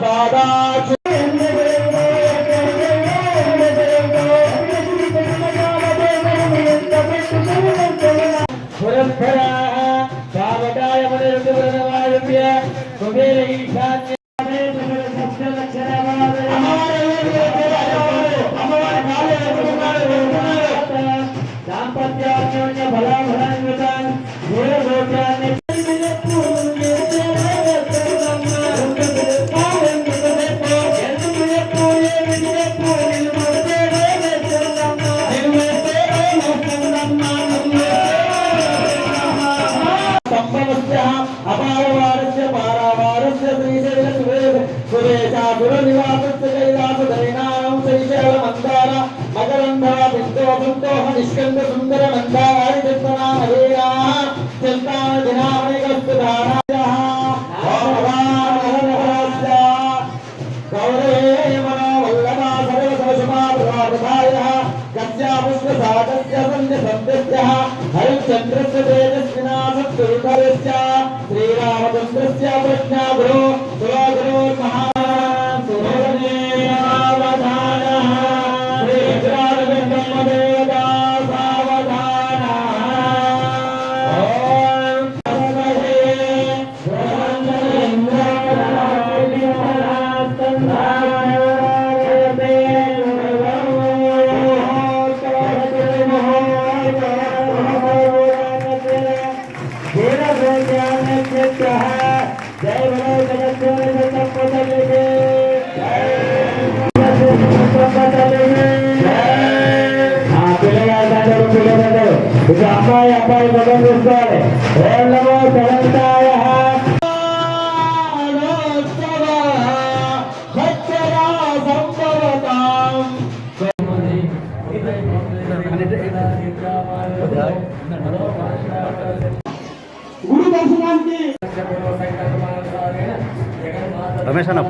বাবা బిందో సంతోహ నిష్కంద సుందర మందారి చింతనామధేయా చింతాన దినామణిగస్తు ధారాయః ఓం భగవాన్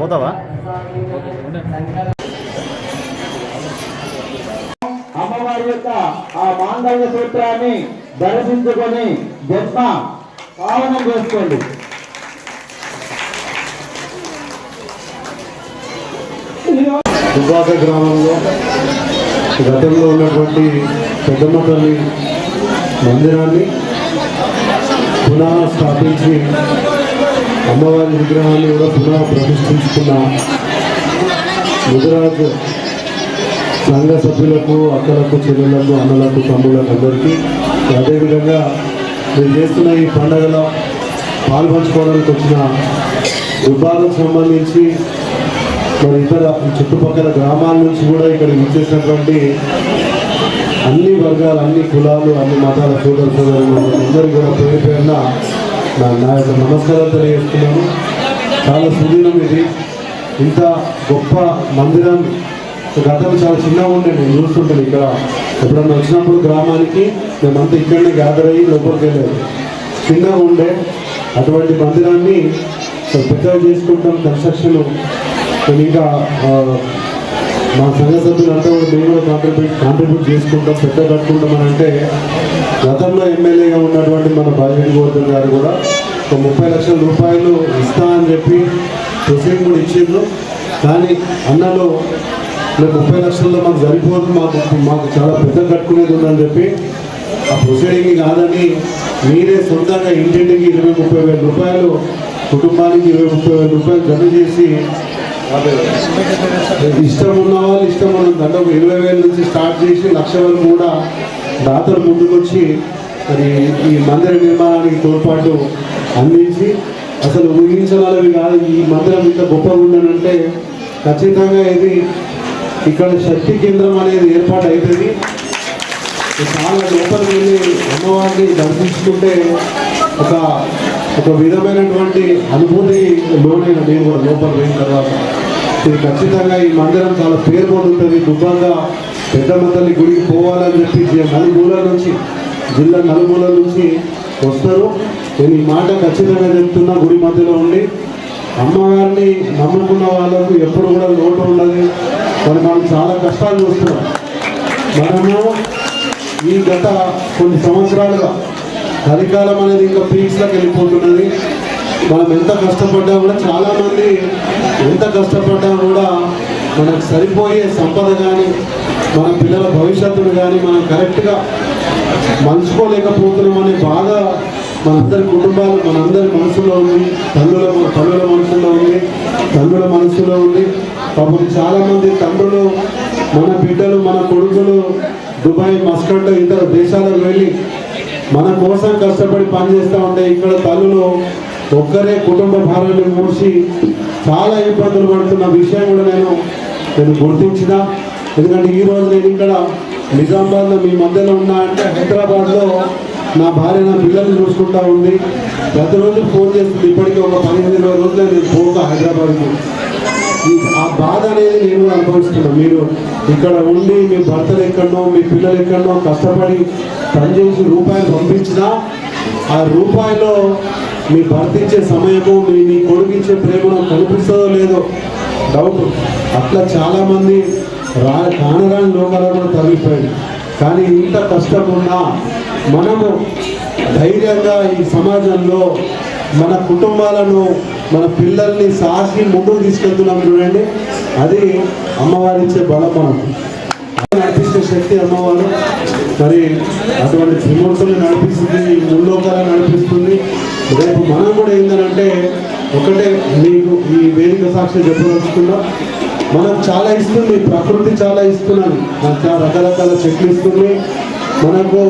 పోతావా? అమ్మవారి యొక్క ఆ మాంగళ్య సూత్రాన్ని దర్శించుకొని జన్మ పావనం చేసుకోండి. దుబ్బాక గ్రామంలో గతంలో ఉన్నటువంటి పెద్దమ్మ తల్లి మందిరాన్ని పునః స్థాపించి అమ్మవారి విగ్రహాన్ని కూడా పునః ప్రతిష్ఠించుకున్న గుజరాత్ సంఘ సభ్యులకు అక్కలకు చెల్లెళ్ళకు అన్నలకు తమ్ముళ్ళకు అందరికీ. అదేవిధంగా మీరు చేస్తున్న ఈ పండుగలో పాల్పంచుకోవడానికి వచ్చిన దుబ్బాలకు సంబంధించి మరి ఇతర చుట్టుపక్కల గ్రామాల నుంచి కూడా ఇక్కడ విచ్చేసినటువంటి అన్ని వర్గాలు అన్ని కులాలు అన్ని మతాల సోదర సోదరులు అందరికీ కూడా పేరు పేరున నా యొక్క నమస్కారాలు తెలియజేస్తున్నాను. చాలా సుదీనం ఇది. ఇంత గొప్ప మందిరం గతం చాలా చిన్నగా ఉండే నేను చూస్తుంటాను ఇక్కడ. ఎప్పుడన్నా వచ్చినప్పుడు గ్రామానికి మేమంతా ఇక్కడనే గ్యాదర్ అయ్యి లోపలికి వెళ్ళేది చిన్నగా ఉండే అటువంటి మందిరాన్ని పెద్దగా చేసుకుంటాం కన్స్ట్రక్షన్ ఇంకా మా సంఘ సభ్యులంతా కూడా మేము కూడా కాంట్రిబ్యూట్ కాంట్రిబ్యూట్ చేసుకుంటాం పెద్ద కట్టుకుంటాం అని అంటే గతంలో ఎమ్మెల్యేగా ఉన్నటువంటి మన బాజిరెడ్డి గోవర్ధన్ గారు కూడా ఒక ముప్పై లక్షల రూపాయలు ఇస్తా అని చెప్పి ప్రొసీడింగ్ కూడా ఇచ్చిండ్రు. కానీ అన్నలో ఇలా ముప్పై లక్షల్లో మాకు సరిపోదు మాకు మాకు చాలా పెద్ద కట్టుకునేది ఉందని చెప్పి ఆ ప్రొసీడింగ్ కాదని మీరే సొంతంగా ఇంటింటికి ఇరవై ముప్పై వేల రూపాయలు కుటుంబానికి ఇరవై ముప్పై వేల రూపాయలు జమ చేసి ఇష్టం ఉన్న వాళ్ళు ఇష్టం ఉన్న దాంట్లో ఇరవై వేల నుంచి స్టార్ట్ చేసి లక్ష వరకు కూడా దాతలు ముందుకొచ్చి మరి ఈ మందిర నిర్మాణానికి తోడ్పాటు అందించి అసలు ఊహించగలవి కాదు. ఈ మందిరం ఇంత గొప్పగా ఉందనంటే ఖచ్చితంగా ఇది ఇక్కడ శక్తి కేంద్రం అనేది ఏర్పాటు అవుతుంది చాలా లోపలికి వెళ్ళి అమ్మవారిని దర్శించుకుంటే ఒక ఒక విధమైనటువంటి అనుభూతి లోనైన నేను కూడా లోపల పోయిన తర్వాత ఇది ఖచ్చితంగా ఈ మందిరం చాలా పేరు పొందుతుంది దుబ్బంగా పెద్ద తల్లి గుడికి పోవాలని చెప్పి నలుమూల నుంచి జిల్లా నలుమూల నుంచి వస్తారు. నేను ఈ మాట ఖచ్చితంగా చెప్తున్నా గుడి మధ్యలో ఉండి. అమ్మవారిని నమ్ముకున్న వాళ్ళకు ఎప్పుడు కూడా లోటు ఉండదు. మరి మనం చాలా కష్టాలు చూస్తున్నాం. మనము ఈ గత కొన్ని సంవత్సరాలుగా చలికాలం అనేది ఇంకా పీక్స్లోకి వెళ్ళిపోతున్నది. మనం ఎంత కష్టపడ్డా కూడా చాలామంది ఎంత కష్టపడ్డా కూడా మనకు సరిపోయే సంపద కానీ మన పిల్లల భవిష్యత్తును కానీ మనం కరెక్ట్గా మలుచుకోలేకపోతున్నాం అనే బాధ మనందరి కుటుంబాలు మనందరి మనసులో ఉంది. తల్లుల తల్లుల మనసులో ఉంది. తల్లుల మనసులో ఉంది. పాపం చాలామంది తండ్రులు మన బిడ్డలు మన కొడుకులు దుబాయ్ మస్కట్ ఇతర దేశాలకు వెళ్ళి మన కోసం కష్టపడి పనిచేస్తూ ఉంటే ఇక్కడ తల్లులు ఒక్కరే కుటుంబ భారాన్ని మూసి చాలా ఇబ్బందులు పడుతున్న విషయం కూడా నేను నేను గుర్తించిన. ఎందుకంటే ఈ రోజు నేను ఇక్కడ నిజామాబాద్లో మీ మధ్యలో ఉన్నా అంటే హైదరాబాద్లో నా భార్య నా పిల్లల్ని చూసుకుంటా ఉంది. ప్రతిరోజు ఫోన్ చేస్తుంది. ఇప్పటికీ ఒక పదిహేను ఇరవై రోజులు నేను పోతా హైదరాబాద్కి. ఆ బాధ అనేది నేను అనుభవిస్తున్నాను మీరు ఇక్కడ ఉండి మీ భర్తలు ఎక్కడనో మీ పిల్లలు ఎక్కడో కష్టపడి పనిచేసి రూపాయలు పంపించినా ఆ రూపాయలో మీ భర్తించే సమయము మీ మీ కొడుకు ఇచ్చే కనిపిస్తుందో లేదో డౌట్ అట్లా చాలామంది రా కానరాని లోకాలలో కూడా తగ్గిపోయింది కానీ ఇంత కష్టం ఉన్నా మనము ధైర్యంగా ఈ సమాజంలో మన కుటుంబాలను మన పిల్లల్ని సాకి ముందుకు తీసుకెళ్తున్నాం చూడండి. అది అమ్మవారిచ్చే బలం మనకు. నడిపించే శక్తి అమ్మవారు. మరి అటువంటి త్రిమూర్తులు నడిపిస్తుంది ఈ ముల్లోకాలను నడిపిస్తుంది. రేపు మనం కూడా ఏంటంటే ఒకటే మీకు ఈ వేదిక సాక్షి చెప్పదలుచుకున్నా. మనకు చాలా ఇస్తుంది ప్రకృతి చాలా ఇస్తున్నది మనకు చాలా రకరకాల చెట్లు ఇస్తుంది. మనకు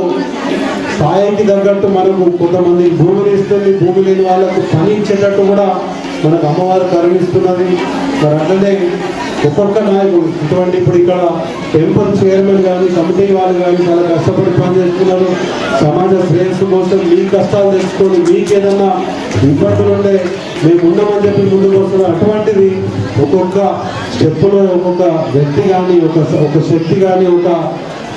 స్థాయికి తగ్గట్టు మనకు కొంతమంది భూమిని ఇస్తుంది. భూమి లేని వాళ్ళకు పని ఇచ్చేటట్టు కూడా మనకు అమ్మవారు కరుణిస్తున్నది. మరి అట్లనే ఒక్కొక్క నాయకుడు ఇటువంటి ఇప్పుడు ఇక్కడ టెంపుల్ చైర్మన్ కానీ కమిటీ వాళ్ళు కానీ చాలా కష్టపడి పనిచేస్తున్నారు. సమాజ శ్రేయస్సు కోసం మీ కష్టాలు తెచ్చుకొని మీకు ఏదన్నా ఇబ్బందులు ఉండే మేము ఉన్నామని చెప్పి ముందుకు వస్తున్నారు. అటువంటిది ఒక్కొక్క స్టెప్పులో ఒక్కొక్క వ్యక్తి కానీ ఒక ఒక శక్తి కానీ ఒక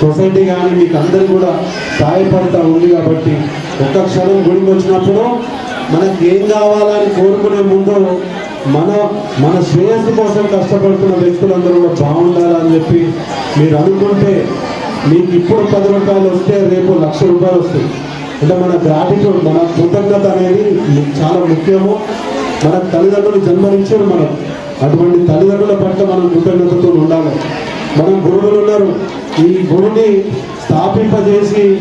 సొసైటీ కానీ మీకు అందరు కూడా సహాయపడతా ఉంది కాబట్టి ఒక్క క్షణం గుడికి వచ్చినప్పుడు మనకి ఏం కావాలని కోరుకునే ముందు మన మన శ్రేయస్సు కోసం కష్టపడుతున్న వ్యక్తులందరూ కూడా బాగుండాలని చెప్పి మీరు అనుకుంటే మీకు ఇప్పుడు పది రూపాయలు వస్తే రేపు లక్ష రూపాయలు వస్తాయి. అంటే మన గ్రాటిట్యూడ్ మన కృతజ్ఞత అనేది చాలా ముఖ్యము. మన తల్లిదండ్రులు జన్మనిచ్చారు మనం. అటువంటి తల్లిదండ్రుల పట్ల మనం కృతజ్ఞతతో ఉండాలి. మనం గురువులు ఉన్నారు. ఈ గుడిని స్థాపింపజేసి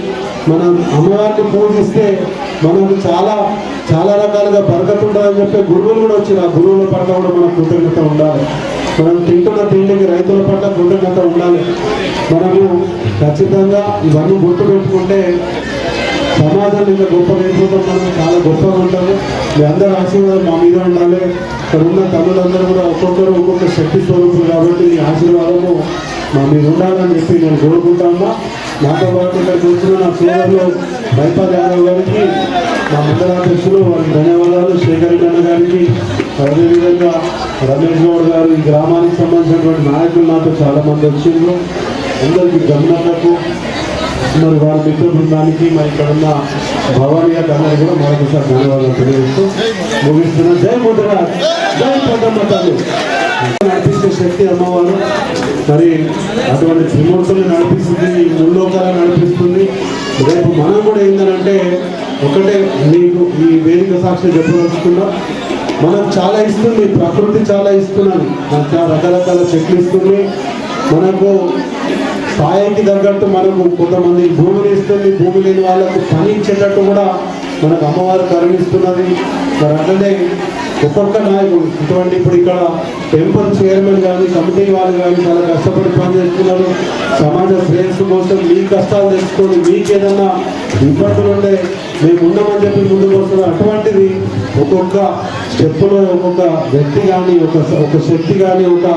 మనం అమ్మవారిని పూజిస్తే మనకు చాలా చాలా రకాలుగా బరకత్ ఉంటుందని చెప్పి గురువులు కూడా వచ్చి ఆ గురువుల పట్ల కూడా మనం కృతజ్ఞత ఉండాలి. మనం తింటున్న తిండికి రైతుల పట్ల కృతజ్ఞత ఉండాలి. మనము ఖచ్చితంగా ఇవన్నీ గుర్తు పెట్టుకుంటే సమాజం ఇంకా గొప్ప అయిపోతాం మనం చాలా గొప్పగా ఉంటాము. మీ అందరి ఆశీర్వాదం మా మీద ఉండాలి. ఇక్కడ ఉన్న తల్లులందరూ కూడా ఒక్కొక్కరు ఒక్కొక్క శక్తి స్వరూపులు కాబట్టి ఈ ఆశీర్వాదము మా మీద ఉండాలని చెప్పి నేను కోరుకుంటామా నాతో పాటు ఇక్కడ కూర్చున్న నా సోదరులు బైపాల్ యాదవ్ గారికి మా మండలాధ్యక్షులు వారికి ధన్యవాదాలు. శేఖర్ అన్న గారికి అదేవిధంగా రమేష్ గౌడ్ గారు ఈ గ్రామానికి సంబంధించినటువంటి నాయకులు నాతో చాలామంది వచ్చిండ్రు. అందరికీ గమనాలకు మరి వారి మిత్ర బృందానికి మరి ఇక్కడ ఉన్న భవానీ గారికి అందరికీ కూడా మరొకసారి ధన్యవాదాలు తెలియజేస్తూ ముగిస్తున్నాం. జై ముద్రరాజ్ జై పొందమ్మ తల్లి. నడిపించే శక్తి అమ్మవారు. మరి అటువంటి త్రిమూర్తులు నడిపిస్తుంది ఈ ముల్లోకాలు నడిపిస్తుంది. రేపు మనం కూడా ఏంటంటే ఒకటే మీకు ఈ వేదిక సాక్షి చెప్పదలుచుకున్నా మనకు చాలా ఇస్తుంది ప్రకృతి చాలా ఇస్తున్నాను మనకు చాలా రకరకాల చెట్లు ఇస్తుంది. మనకు స్థాయికి తగ్గట్టు మనకు కొంతమంది భూమిని ఇస్తుంది. భూమి లేని వాళ్ళకు పని ఇచ్చేటట్టు కూడా మనకు అమ్మవారు కరుణిస్తున్నది. మరి అట్లనే ఒక్కొక్క నాయకుడు. ఇటువంటి ఇప్పుడు ఇక్కడ టెంపుల్ చైర్మన్ కానీ కమిటీ వాళ్ళు కానీ చాలా కష్టపడి పనిచేస్తున్నారు సమాజ శ్రేయస్సు కోసం మీ కష్టాలు తెచ్చుకొని మీకు ఏదైనా ఇబ్బందులు ఉంటే మేము ఉన్నామని చెప్పి ముందుకు వస్తున్నాం. అటువంటిది ఒక్కొక్క స్టెప్పులో ఒక్కొక్క వ్యక్తి కానీ ఒక ఒక శక్తి కానీ ఒక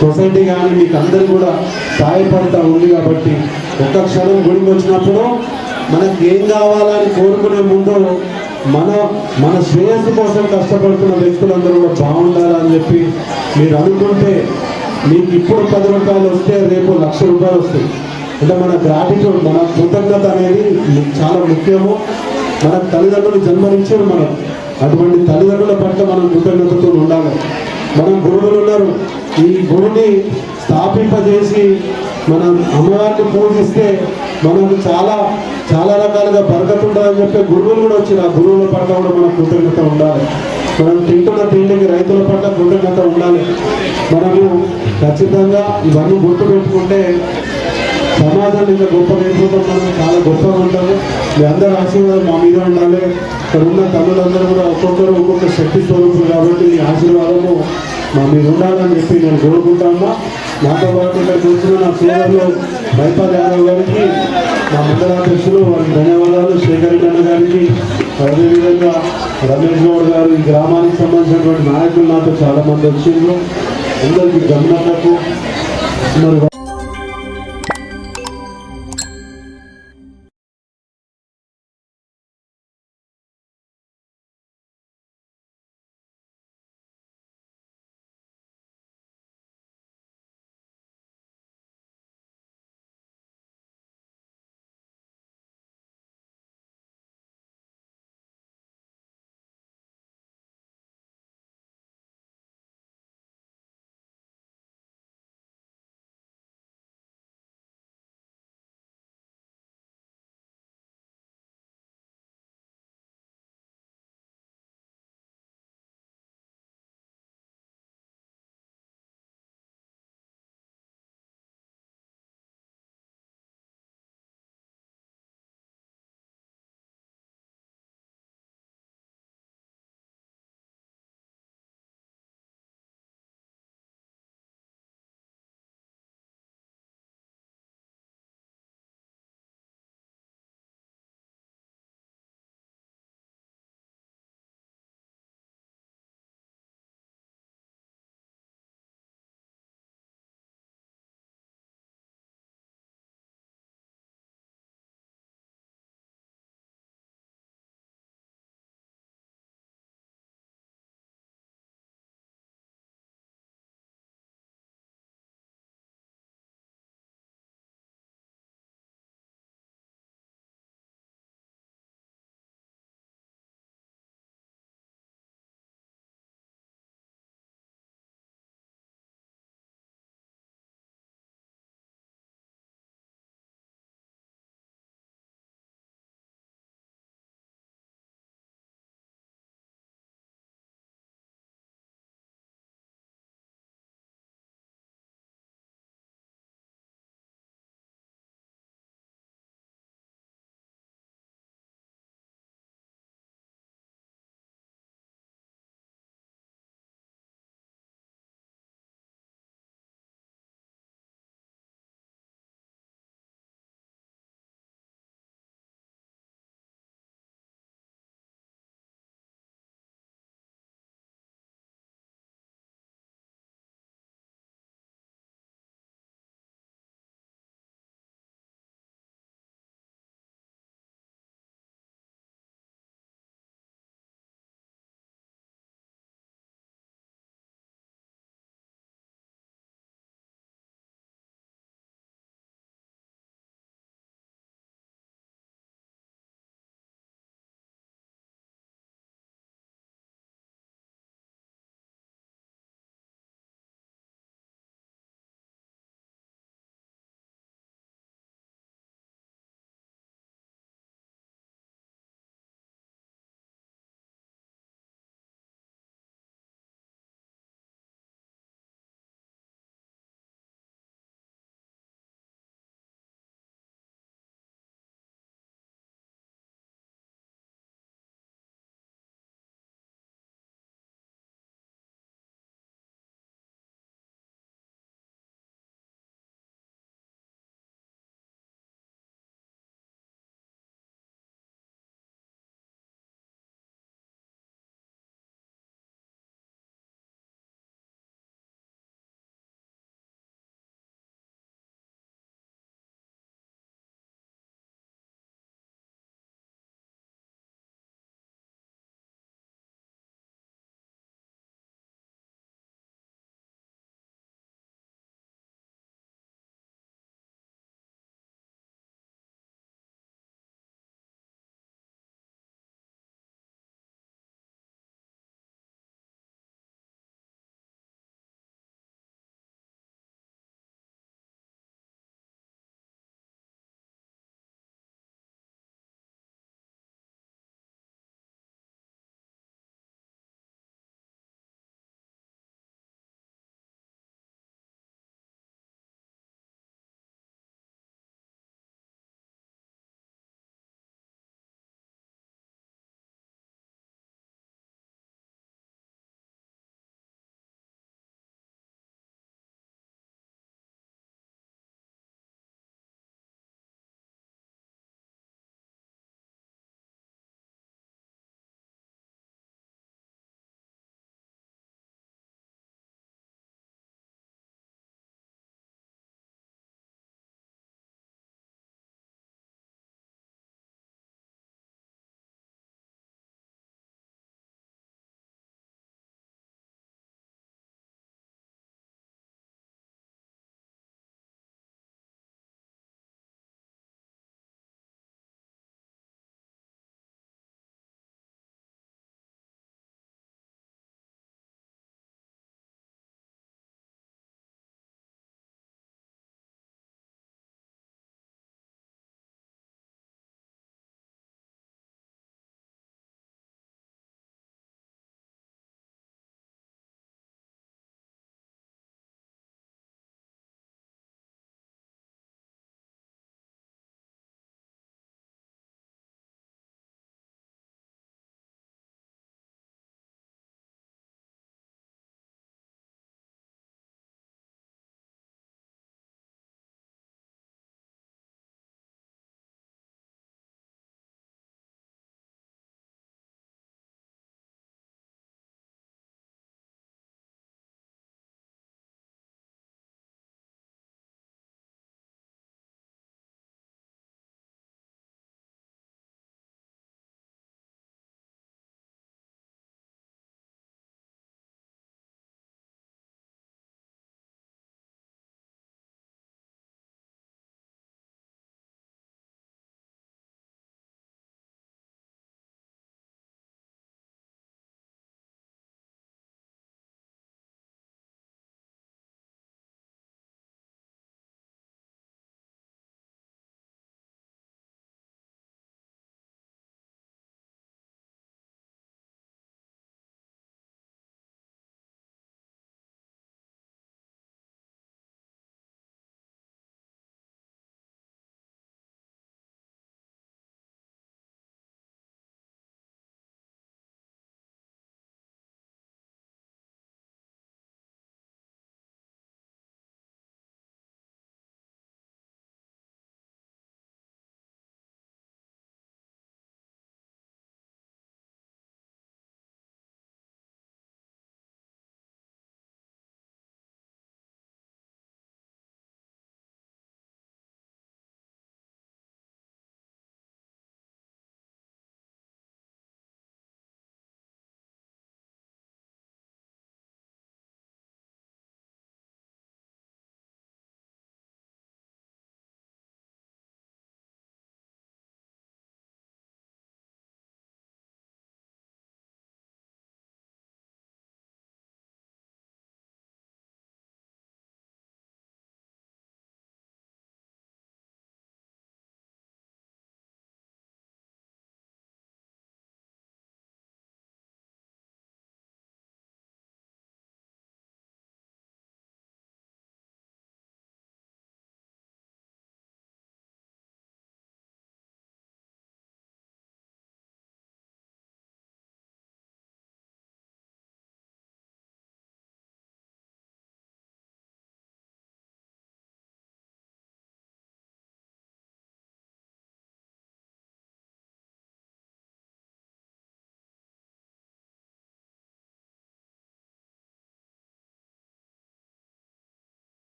సొసైటీ కానీ మీకు అందరు కూడా సహాయపడతా ఉంది కాబట్టి ఒక్క క్షణం గుడికి వచ్చినప్పుడు మనకి ఏం కావాలని కోరుకునే ముందు మన మన శ్రేయస్సు కోసం కష్టపడుతున్న వ్యక్తులందరూ కూడా బాగుండాలని చెప్పి మీరు అనుకుంటే మీకు ఇప్పుడు పది రూపాయలు వస్తే రేపు లక్ష రూపాయలు వస్తాయి. అంటే మన గ్రాటిట్యూడ్ మన కృతజ్ఞత అనేది చాలా ముఖ్యము. మన తల్లిదండ్రులు జన్మనిచ్చారు మనం. అటువంటి తల్లిదండ్రుల పట్ల మనం కృతజ్ఞతతో ఉండాలి. మనం గురువులు ఉన్నారు. ఈ గుడిని స్థాపింపజేసి మనం అమ్మవారిని పూజిస్తే మనకు చాలా చాలా రకాలుగా బరకత ఉంటుందని చెప్పి గురువులు కూడా వచ్చి ఆ గురువుల పట్ల కూడా మనం కృతజ్ఞత ఉండాలి. మనం తింటున్న తిండికి రైతుల పట్ల కృతజ్ఞత ఉండాలి. మనము ఖచ్చితంగా ఇవన్నీ గుర్తుపెట్టుకుంటే సమాజం ఇంకా గొప్ప నేర్పుతాం మనం చాలా గొప్పగా ఉంటాము మీ అందరి ఆశీర్వాదం మా మీద ఉండాలి. ఇక్కడ ఉన్న తమ్ములందరూ కూడా ఒక్కొక్కరు ఒక్కొక్క శక్తి స్వరూపులు కాబట్టి మీ ఆశీర్వాదము మా మీద ఉండాలని చెప్పి నేను కోరుకుంటాను నాతో పాటు ఇక్కడ కూర్చున్న నా సోదరులు బైపాల్ యాదవ్ గారికి మా మండలాధ్యక్షులు వారికి ధన్యవాదాలు. శేఖర్ అన్న గారికి అదేవిధంగా రమేష్ గౌడ్ గారు ఈ గ్రామానికి సంబంధించినటువంటి నాయకులు నాతో చాలామంది వచ్చిండ్రు. అందరికీ గమనకు మరి